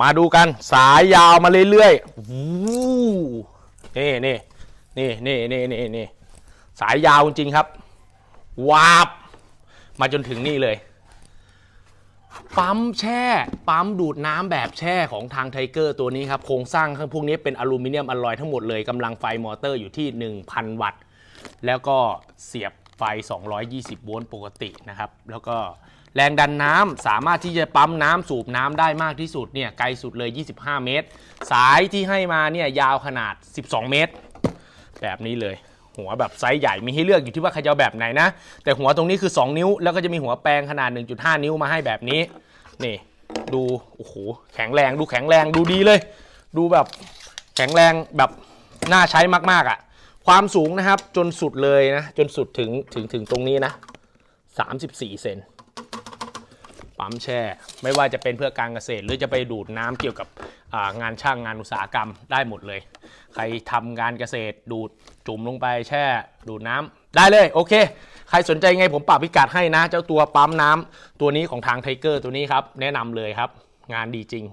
มาดูกันสายยาวมาเรื่อยๆวู้นี่นี่นี่นี่นี่นี่นี่สายยาวจริงครับ วาบ มาจนถึงนี่เลย ปั๊มแช่ ปั๊มดูดน้ำแบบแช่ของทางไทเกอร์ตัวนี้ครับ โครงสร้างข้างพวกนี้เป็นอลูมิเนียมอลลอยทั้งหมดเลยกำลังไฟมอเตอร์อยู่ที่ 1,000 วัตต์ แล้วก็เสียบ ไฟ 220 โวลต์ปกตินะครับ แล้วก็แรงดันน้ำสามารถที่จะปั๊มน้ำสูบน้ำได้มากที่สุดเนี่ยไกลสุดเลย 25 เมตร สายที่ให้มาเนี่ยยาวขนาด 12 เมตร แบบนี้เลย หัวแบบไซส์ใหญ่มีให้เลือกอยู่ที่ว่าใครจะเอาแบบไหนนะ แต่หัวตรงนี้คือ 2 นิ้ว แล้วก็จะมีหัวแปลงขนาด 1.5 นิ้วมาให้แบบนี้ นี่ดูโอ้โหแข็งแรงดูแข็งแรงดูดีเลย ดูแบบแข็งแรงแบบน่าใช้มากๆอะ ความสูงนะครับจนสุดเลยนะ จนสุดถึงถึงถึงตรงนี้นะ 34 เซนปั๊มแช่ ไม่ว่าจะเป็นเพื่อการเกษตร หรือจะไปดูดน้ำเกี่ยวกับงานช่างงานอุตสาหกรรมได้หมดเลย ใครทำงานเกษตรดูดจุ่มลงไปแช่ ดูดน้ำได้เลยโอเค ใครสนใจไงผมปรับพิกัดให้นะ เจ้าตัวปั๊มน้ำตัวนี้ของทางไทเกอร์ตัวนี้ครับ แนะนำเลยครับ งานดีจริง